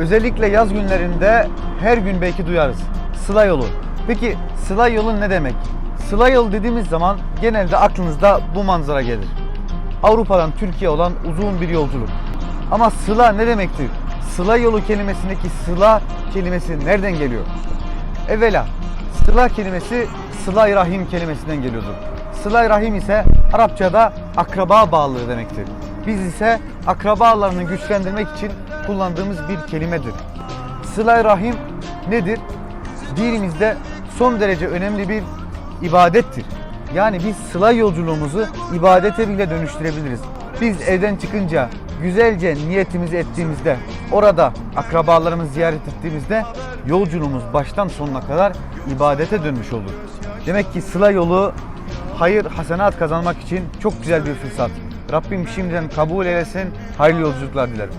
Özellikle yaz günlerinde her gün belki duyarız. Sıla yolu. Peki sıla yolu ne demek? Sıla yolu dediğimiz zaman genelde aklınızda bu manzara gelir. Avrupa'dan Türkiye olan uzun bir yolculuk. Ama sıla ne demektir? Sıla yolu kelimesindeki sıla kelimesi nereden geliyor? Evvela sıla kelimesi sıla rahim kelimesinden geliyordur. sıla rahim ise Arapçada akraba bağlılığı demektir. Biz ise akrabalarını güçlendirmek için kullandığımız bir kelimedir. sıla rahim nedir? Dinimizde son derece önemli bir ibadettir. Yani biz sıla yolculuğumuzu ibadete bile dönüştürebiliriz. Biz evden çıkınca güzelce niyetimizi ettiğimizde, orada akrabalarımızı ziyaret ettiğimizde yolculuğumuz baştan sonuna kadar ibadete dönmüş olur. Demek ki sıla yolu hayır, hasenat kazanmak için çok güzel bir fırsat. Rabbim şimdiden kabul eylesin, hayırlı yolculuklar dilerim.